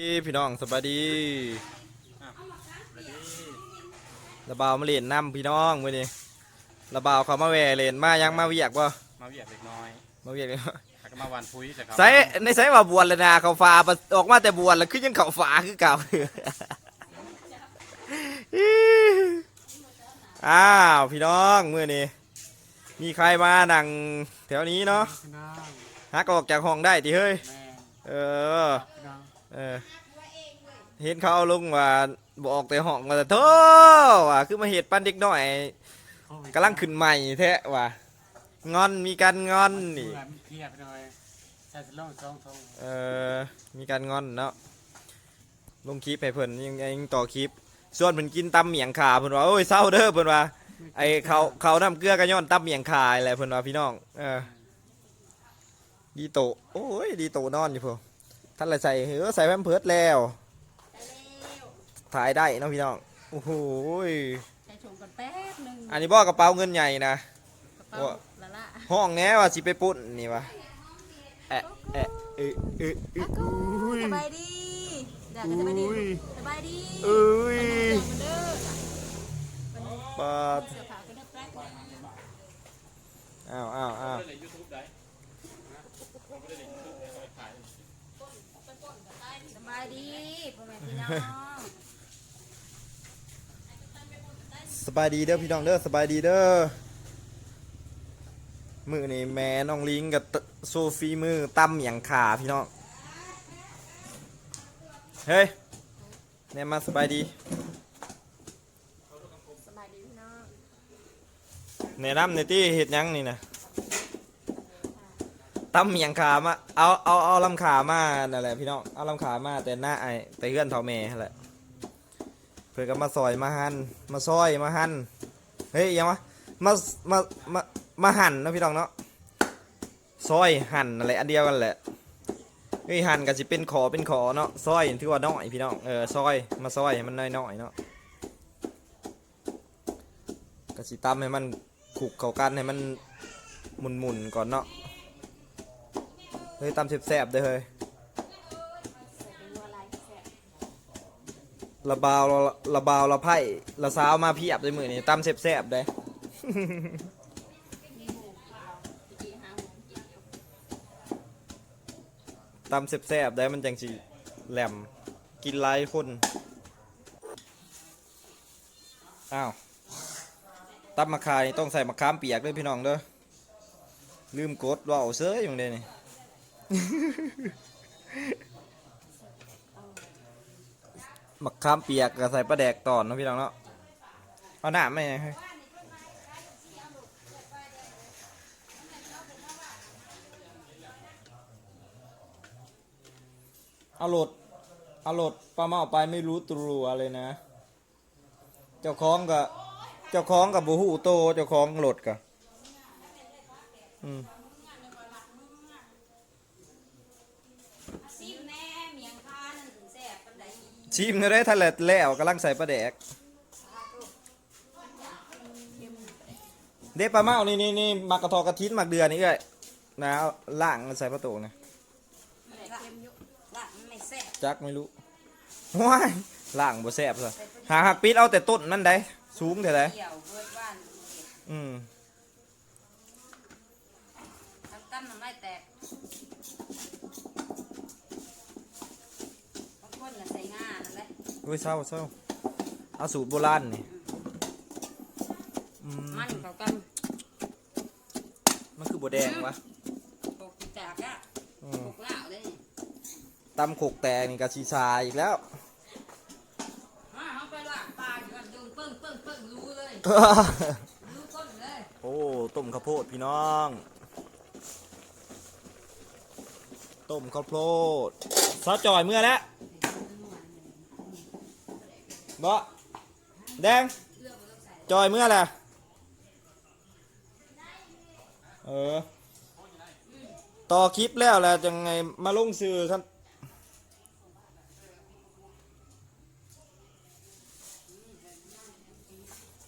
ดีพี่น้องสบายดีสวัสดีระบาวมาเล่นน้ำพี่น้องมื้อนี้ระบาวเขามาแหวเล่นมายังมาเวียกบ่มาเวียดเล็กน้อยมาเวียกเลยแล้วก็มาวันพุ้ยแต่ครับใส่ในใส่ว่าบวชแล้วนะเขาฟ้าบ่ออกมาแต่บวชแล้วคือยังเขาฟ้าคือเก่าอ้าวพี่น้องมื้อนี้มีใครมานั่งแถวนี้เนาะพี่น้องฮักออกจากห้องได้ติเฮ้ยแม่เออพี่น้อง เออเห็นเขาเอาลงว่าบอกแต่ห้องมาแต่โธ่ว่าคือมาเหตุปั้นเด็กน้อยกำลังขึ้นใหม่แท้ว่ะงอนมีการงอนนี่เอมีเพียบหน่อยใส่สโลงสองทงเออมีการงอนเนาะลงคลิปให้เพิ่นยังยังต่อคลิป ส่วนเพิ่นกินตำเมียงขาเพิ่นว่าโอ้ยเศร้าเด้อเพิ่นว่าไอ้เขาเขาน้ำเกลือก็ย้อนตำเมียงขาอะไรเพิ่นว่าพี่น้องเออดีโตโอ้ยดีโตนอนอยู่เพอ ท่านละใส่เฮ้อใส่แพมเพิร์ดแล้ว ถ่ายได้เนาะพี่น้อง โอ้โหยใช้ชมกันแป๊บหนึงอันนี้บอกกระเป๋าเงินใหญ่นะ กระเป๋าละละห้องแน่ว่าสิไปปุ่นนี่วะแอะแอะเอะเอะเอะอากูอุ้ยสบายดีอยากจะสบายดีอุ้ยสบายดี เอ้ย มันเด้อมัน ปาด เสื้อผ้ากันเด้อแป๊บ อ้าวอ้าวอ้าว สบายดีพ่อแม่พี่น้อง ส บายดีเด้อพี่น้องเด้อสบายดีเด้อมือนี่แม่น้องลิงกับโซฟีมือตั้มอย่างขาพี่น้องเฮ้ยแน่มาสบายดีสบายดีพี่น้องแนะนำในที่เห็ดหยังนี่นะตั้มอย่างขามาเอาเอาเอาลำขามานั่นแหละพี่น้องเอาลำขามาแต่หน้าไอแต่เพื่อนเท่าแม่นั่นแหละ เพื่อก็มาซอยมาหันมาซอยมาหันเฮ้ยยังวะมามามามาหั่นนะพี่น้องเนาะซอยหั่นอะไรอันเดียวกันแหละเฮ้ยหั่นก็สิเป็นขอเป็นขอเนาะซอยถือว่าน้อยพี่น้องเออซอยมาซอยให้มันน้อยๆเนาะก็สิตำให้มันขลุกเข้ากันให้มันหมุนๆก่อนเนาะเฮ้ยตำแซ่บๆเด้อเฮ้ย ระบาวระระบาวระไพ่ระสาวมาเพียบเลยมือนี่ตำแซ่บๆเลยมีหมูพี่จีหาหมูกินตำแซ่บๆได้มันจังสิแหลมกินหลายคน อ้าวตำมะขายต้องใส่มะขามเปียกด้วยพี่น้องเด้อ ลืมกดว่าวเซ้ยอยู่เด้นี่ มะขามเปียกก็ใส่ปลาแดกตอนนะพี่น้องเนาะเอาหน้าไมเฮ้ยเอาหลดเอาหลดปลาเมาไปไม่รู้ตัวเลยนะ เจ้าของกับเจ้าของกับบูฮูโต เจ้าของหลดกับอืม ซิมแน่เมียงคานั่นแซ่บปานใด ชิมได้ทันแหลแล้วกำลังใส่ปลาแดก เด็ปลาเมานี่นี่นี่มักกระทอกระทิ้นมักเดือนนี่เอ้ยนะล่างใส่ประตูนะมันได้เค็มอยู่ละมันไม่แซ่บจักไม่รู้ว้ายล่างบ่แซ่บซะหาหักปิดเอาแต่ต้นนั่นได้สูงเท่าไดเดี่อืมตั้มน้ำลายแตกบางคนน่ะใส่งานั่นแหละ โอ้ยเศร้าเศร้าเอาสูตรโบราณนี่อืมมันเขากันมันคือบัวแดงวะปกจากอะอืปมกเหล้าเลยตำโขกแตงนี่กะชีชาอีกแล้ว มาเขาไปละปลาอยู่กันดูเปิ้งเปิ้งเปิ้งรู้เลย รู้ต้นเลยโอ้ต้มข้าวโพดพี่น้อง ต้มข้าวโพดซอสจ่อยเมื่อแล้ว บ่แดง จอยเมื่อแหละเออ ต่อคลิปแล้วแหละจังไงมาลงซื้อครับ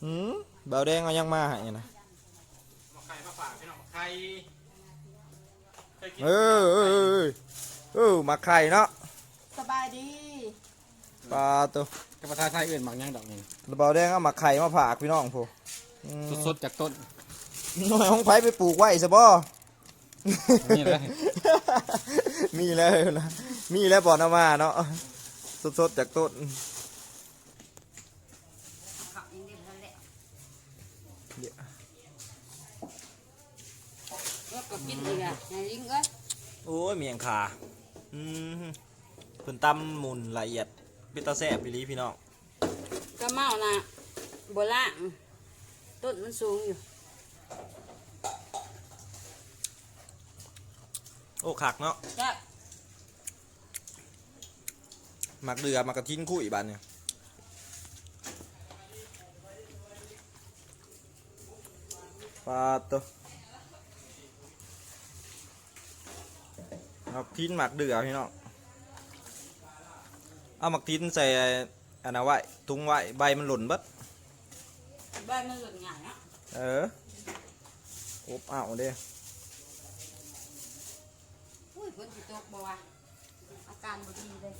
หืมเบาแดงเอายังมาให้นะมาไข่มาฝากพี่น้องไข่เคยกินเออเออเออเออมาไข่เนาะสบายดีปลาตัว กับประทาไทยอื่นบางอย่างดอกนี่ระเบาแดงเอามาไข่มาผากพี่น้องผู้อืมสดๆจากต้นหน่อยของไผไปปลูกไว้ซะบ่นี่เลยมีแล้วนะมีแล้วบ่อนเอามาเนาะสดๆจากต้นขับยังเดียวนั่นแหละก็กับกินอีกอะนายลิงก็โอ้ยเมียงขาอืมเพิ่นตำหมุนละเอียด เป็นตาแซ่บอีหลีพี่น้องก็เมาน่ะโบราณต้นมันสูงอยู่ โอ้คักเนาะจ้ะหมักเดือหมักกระทินคุยบานเนี่ยปลาตัวหมักทินหมักเดือพี่น้อง เอาหมักทินใส่อันนั้นไว้ทุงไว้ใบมันหล่นเบัดบ้านมันหลุดใหญ่อะเอออบอ้าวเด้อุ้ยฝนสิตกบ่วะอาการบ่ดีเลย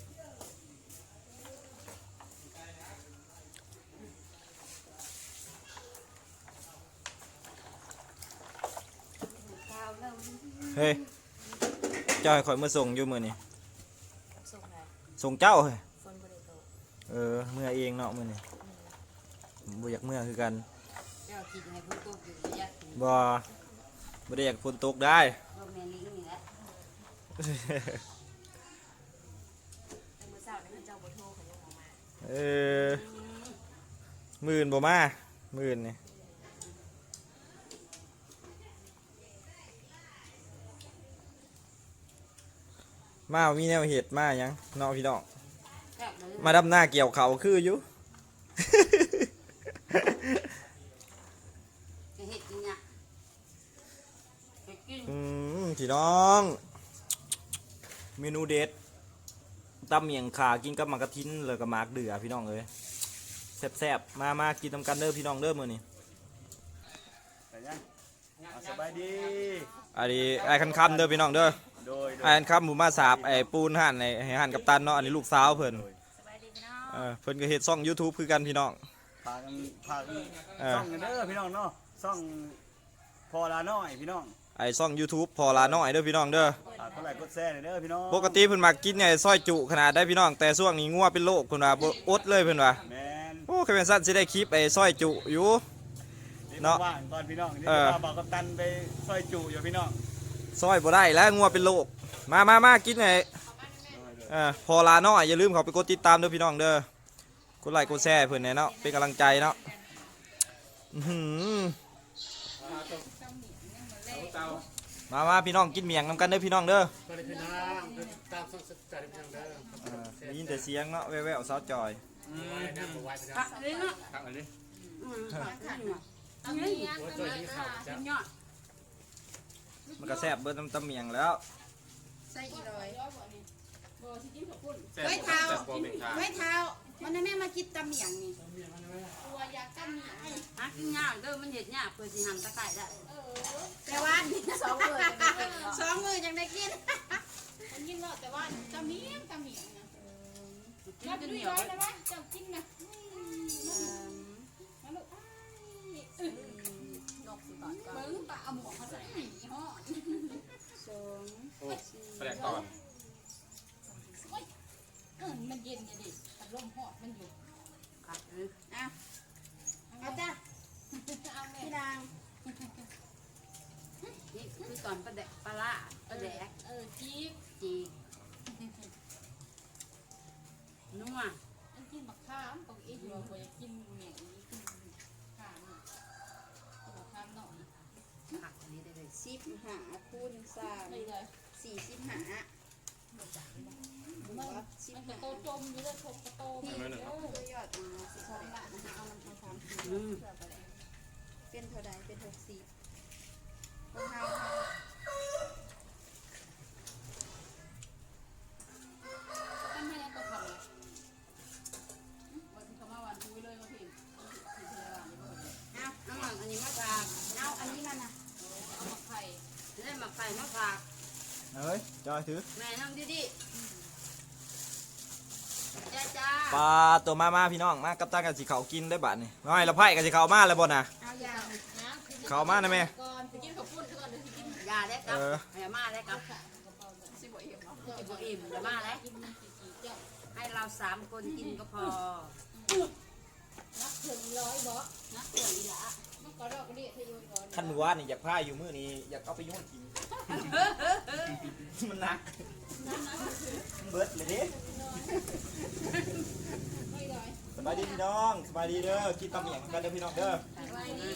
ข้าวแล้วเฮ้ยเจ้าให้ข่อยมาส่งอยู่มือนี่ส่งไหนส่งเจ้าเฮ้ยฝนบ่ได้ตก เออเมื่อเองเนาะมือนี่บ่อยากเมื่อคือกันเจ้าคิดให้ฝนตกอยู่ระยะถึงบ่บ่ได้อยากฝนตกได้โรงแม่ลิงนี่แหละแต่มื้อเช้านี่เจ้าบ่โทรเขายังออกมาเออหมื่นบ่มาหมื่นนี่มามีแนวเห็ดมาหยังเนาะพี่น้องแซ่บเลย มาดำหน้าเกี่ยวเขาคืออยู่จะเฮ็ดกินเนี่ยไปกินอืมพี่น้อง เมนูเด็ดตำเมียงขากินกับหมากกระทินเลยกับหมากเดือพี่น้องเอ้ยแซ่บๆมามากินตำกันเด้อพี่น้องเด้อมื้อนี้แต่ยังอะสบายดีอันนี้ไอ้คันคำเด้อพี่น้องเด้อโดยโดไอ้ยคันคำหมูมาสาบไอ้ปูนหั่นไอ้ให้หั่นกับตันเนาะอันนี้ลูกสาวเพิ่นสบายดีพี่น้องเออเพิ่นก็เฮ็ดช่อง YouTube คือกันพี่น้อง พากันพากันเออ ซ่องกันเด้อพี่น้องเนาะซ่องพอลาน้อยพี่น้องไอ้ช่อง YouTube พอลาน้อยเด้อพี่น้องเด้อฝากกดไลค์กดแชร์หน่อยเด้อพี่น้องปกติเพิ่นมักกินไอ้ซอยจุขนาดได้พี่น้องแต่ช่วงนี้งัวเป็นโรคเพิ่นว่าบ่อดเลยเพิ่นว่าแมนโอ้เคยเป็นสั้นสิได้คลิปไอ้ซอยจุอยู่ เนาะว่างก่อนพี่น้องนี่เออว่าบอกกับตันไปซอยจุอยู่พี่น้อง ซอยบ่ได้แล้วงัวเป็นโรคมามามากินไอ้เออพอลาน้อยอย่าลืมเขาไปกดติดตามเด้อพี่น้องเด้อกดไลค์กดแชร์ให้เพิ่นแหน่เนาะเป็นกำลังใจเนาะอื้อหือเต้ามามาพี่น้องกินเมียงนำกันเด้อพี่น้องเด้อสวัสดีพี่น้องตามสดๆจากพี่น้องเด้อเออได้ยินแต่เสียงเนาะแว่วๆสาวจอยไว้นะบ่ไว้พี่น้อผังกเลยเนาะครับอันนี้อื มผักขึ้นมาตำเนียงโอ้ยตำตัวเนียนี้งข้าวค่ะจ้ะขึ้นยอดมันก็แซ่บเบิดน้ำตำเมียงแล้วใส่อีร้อยบ่ที่กินข้าวปุ้นแซ่บแซ่บบ่เป็นข้าวไว้เท้ามันน่ะแม่มากินตำเมียงนี่ตัวอยากตำเมียงนี่หากินยากเด้อมันเห็ดยากเพื่อสิหั่นตะไคร้ได้แต่ว่านี่สองมือสองมือจังได้กินมันกินเนาะแต่ว่าตำเมียงตำเมียงนะกินรับจนด้เหวยนียวร้อยนะวะเจ้ากินนะมาลูก นกสิบาทเบิ้งปลาเอาหมวกมาใส่หนีห่อสองโอ้แปลกตอนเออมันเย็นไงดิพัดลมหอดมันอยู่ผักเลยเอาเอาจ้ะเอาพี่นางนี่คือตอนปลาแดกปลาล่าปลาแดกเออจี๊บจีกนัวมันกินบักข้ามตรงอีกเราอยากกินเหนียง สิบหาคูณสามเลยเลยสี่สิบหามันสิบมันหาจะโตจมอยู่เลยทบกระโตพี่ตัวยอดมาสิบสองบาทนะคะเอามันทำควา ถือแม่น้องดิดิปลาตัวมามาพี่น้องมากับตากันสิเขากินได้บัดนี่น้อยละไผ่กันสิเขามาแล้วบ่น่ะเอาอย่างนะเขามานะแม่ก่อนไปกินข้าวปุ้นก่อนเดี๋ยวสิกินยาได้ครับเออให้มาได้ครับสิบ่เอ็มเนาะไอ้บ่อิ่มจะมาแล้วให้เราสามคนกินก็พอนับถึงร้อยบ่นับถึงอีหละมันก็ดอกกระเดียทะยุนก่อนคันมือวานนี่อยากพาอยู่มื้อนี้อยากเอาไปโยุ่นกิน มันหนักมันเบิดเลยดิไม่ร้อยสบายดีพี่น้องสบายดีเด้อกินตำเหมียงกันเด้อพี่น้องเด้อไว้นี่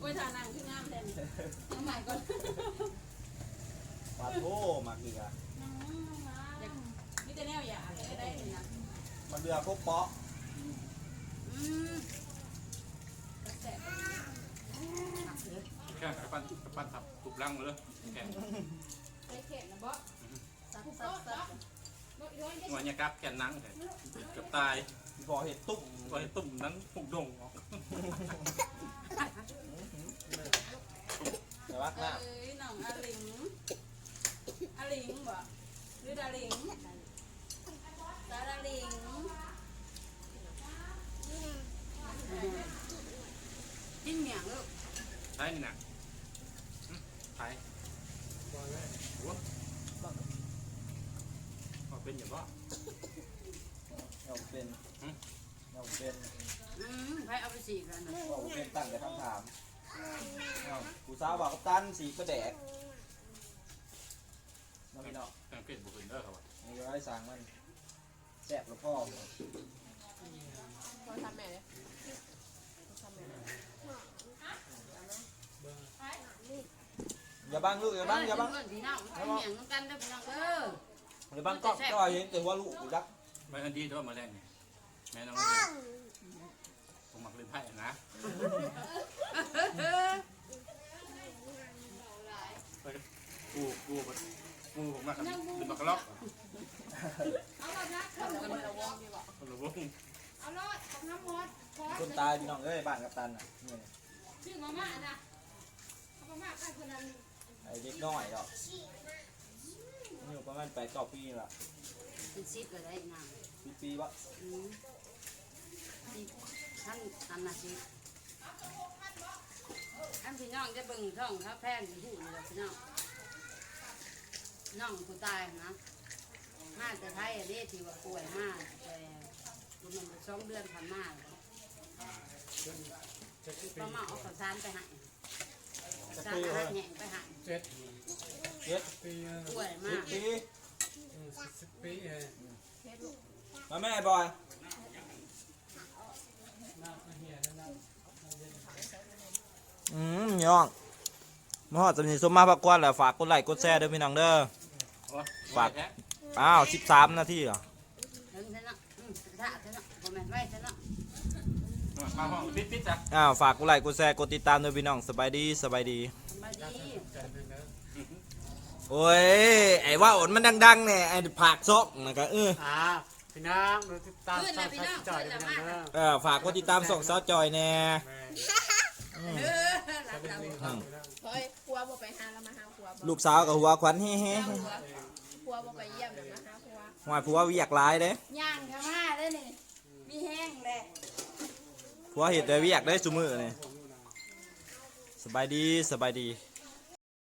กล้วยทานังขึ้นงามแทนเอาใหม่ก่อนปลาโถมาเกลือมีแต่แนวอย่าได้ได้นะมาเกลือพวกเปาะอืมแค่กับปั้นกับปั้นทับตุบลังมาเลยแค่ ไปเข็มนะบ่สับสับสับบ่ร้อยได้วันนี้กับแค่นังเลยเกือบตายพอเห็ดตุ้มก็ให้ตุ่มนั้นพุกดงออกแต่ว่าหน้าเอ้ยน้องอาลิงอาลิงบ่หรือดาลิงดาดาลิงกินเมียงลูกใช่นี่นะใช่หัวก็เป็นอย่างว่า เราเป็น เราเป็นอืมให้เอาไปสีกันนะเราเป็นตั้งแต่คำถามเอาผู้สาวบอกกับตันสีกระแดกน้องพี่น้องสังเกตบุคคลเด้อครับนี่ก็ให้สั่งมันแซ่บแล้วพ่อพอทำแม่เลยทำแม่อย่าบังลูกอย่าบังอย่าบังเพื่อนพี่น้องให้เมียงกันเด้อพี่น้องเด้ออย่าบังก็ก็เห็นแต่ว่าลูกอยู่จัก ไม่อันดีด้วยมาแรงนี่ แม่น้องผมมักเล่นไพ่นะกูกูกูผมมาครับเป็นบักกะล็อกเอาละนะเอาละคนละวงดีบ่คนละวงเอาละของน้ำมดขอคนตายพี่น้องเอ้ยบ้านกับตันน่ะนี่ชื่อมาม่านะเอามาม่าใครคนนั้นไอ้เด็กน้อยดอกนี่ประมาณแปดเก้าปีละเป็นซิปก็ได้นางปีปีวะ อืมท่านทำนาทีท่านพี่น้องจะเบิ่งช่องเขาแพงอยู่หูเลยพี่น้องน้องผู้ตายนะมาแต่ไทยอันนี้ที่ว่าป่วยมากแต่มันสองเดือนผ่านมาประมาเอาข้าวสารไปให้ข้าวสารอาหารแห้งไปให้เจ็ดเจ็ดปีป่วยสิมาบกปีสิบปีเองมาแม่บอย อืมย่องมาหอดสำนีสมมาพักกวนแหละฝากกดไลค์กดแชร์เด้วยพี่น้องเด้อ ฝาก อ้าวสิบสามนาทีเหรอเท่านั้นอืมาห้องปิดปิดจ้ะอ้าวฝากกดไลค์กดแชร์กดติดตามด้วยพี่น้องสบายดีสบายดี โอ้ยไอ้ว่าอดมันดังๆเนี่ยไอ้ผากซอกนะครับเอออ่าพี่น้องดูติดตามขึ้นแล้วพี่น้องจ่อยขึ้นพี่แล้วน้องเด้อเออฝากกดติดตามส่องซอจอยแน่เอ อรักเราเฮ้ยครัวบ่ไปหาแล้วมาหาครัวบ่ลูกสาวกับหัวขวัญเฮ้เฮ้ครัวครัวบ่ไปเยี่ยมเดี๋ยวมาหาครัวหัวผัวเวียกหลายเด้ย่างเข้ามาได้นี่มีแห้งแหละผัวเห็ดแต่เวียกได้ซุมือเนี่ยสบายดีสบายดีส